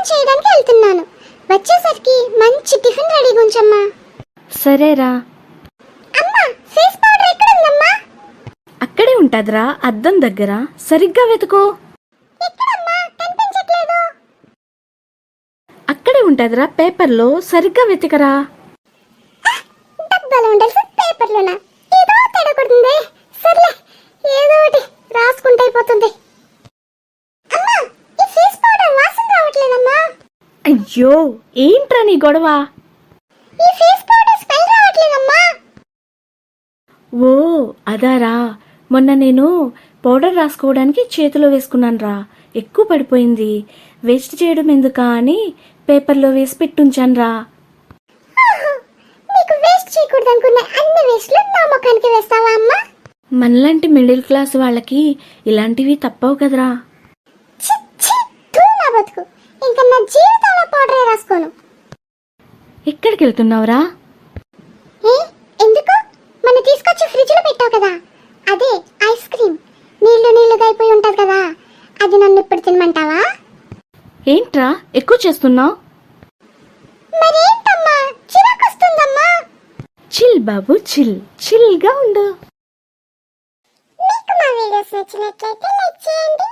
స్నానం చేయడానికి వెళ్తున్నాను. వచ్చేసరికి మంచి టిఫిన్ రెడీగా ఉంచమ్మా సరేరా. అమ్మా ఫేస్ పౌడర్ ఎక్కడ ఉందమ్మా అక్కడే ఉంటుందిరా అద్దం దగ్గర. సరిగ్గా వెతుకో. ఎక్కడమ్మా? కనిపించట్లేదు. అక్కడే ఉంటుందిరా పేపర్లో. సరిగ్గా వెతికరా. డబ్బాలో ఉండాల్సిన అయ్యో ఏంట్రా నీ గొడవ? ఓ అదారా. మొన్న నేను పౌడర్ రాసుకోవడానికి చేతిలో వేసుకున్నాను రా ఎక్కువ పడిపోయింది. వేస్ట్ చేయడం ఎందుకా అని పేపర్లో వేసి పెట్టుంచాను రా ఓహో, నీకు వేస్ట్ చేయకూడదు అనుకున్న అన్ని వేస్ట్లు నా ముఖానికి వేస్తావా అమ్మా? మనలాంటి మిడిల్ క్లాస్ వాళ్ళకి ఇలాంటివి తప్పవు కదరా. ఇంకా నా పౌడరే రాసుకోను. ఎక్కడికి వెళ్తున్నావురా? ఏ ఎందుకు? మన తీసుకొచ్చి ఫ్రిడ్జ్లో పెట్టావు కదా. అదే ఐస్ క్రీమ్. నీళ్ళు నీళ్ళుగా అయిపోయి ఉంటది కదా. అది నన్ను ఇప్పుడు తినమంటావా? ఏంట్రా ఎక్కువ చేస్తున్నావు? మరేంటమ్మా? చిరాకు వస్తుందమ్మా. చిల్ బాబు చిల్. చిల్గా ఉండు. మీకు మా వీడియోస్ నచ్చినట్లయితే లైక్ చేయండి.